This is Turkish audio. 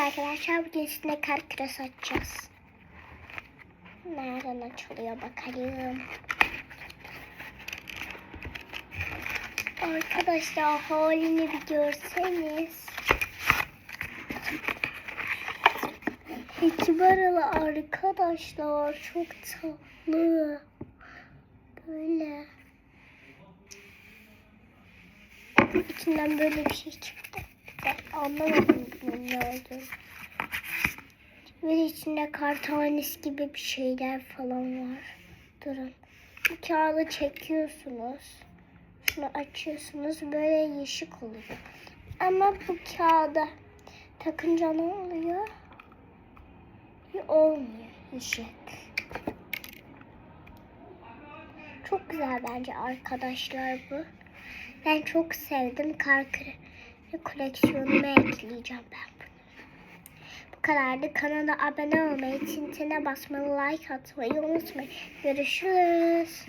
Arkadaşlar bugün sizinle kar küresi açacağız. Nereden açılıyor bakalım. Arkadaşlar halini bir görseniz. Ekibaralı arkadaşlar çok tatlı. Böyle. İçinden böyle bir şey çıktı. Ben anlamadım ne olduğunu. Ve içinde kar tanesi gibi bir şeyler falan var. Durun. Bu kağıdı çekiyorsunuz. Şunu açıyorsunuz. Böyle yeşil oluyor. Ama bu kağıda takınca ne oluyor? Olmuyor. Yeşil. Çok güzel bence arkadaşlar bu. Ben çok sevdim. Kar kre- koleksiyonuma ekleyeceğim ben bunu. Bu kadardı. Kanala abone olmayı, tintine basmayı, like atmayı unutmayın. Görüşürüz.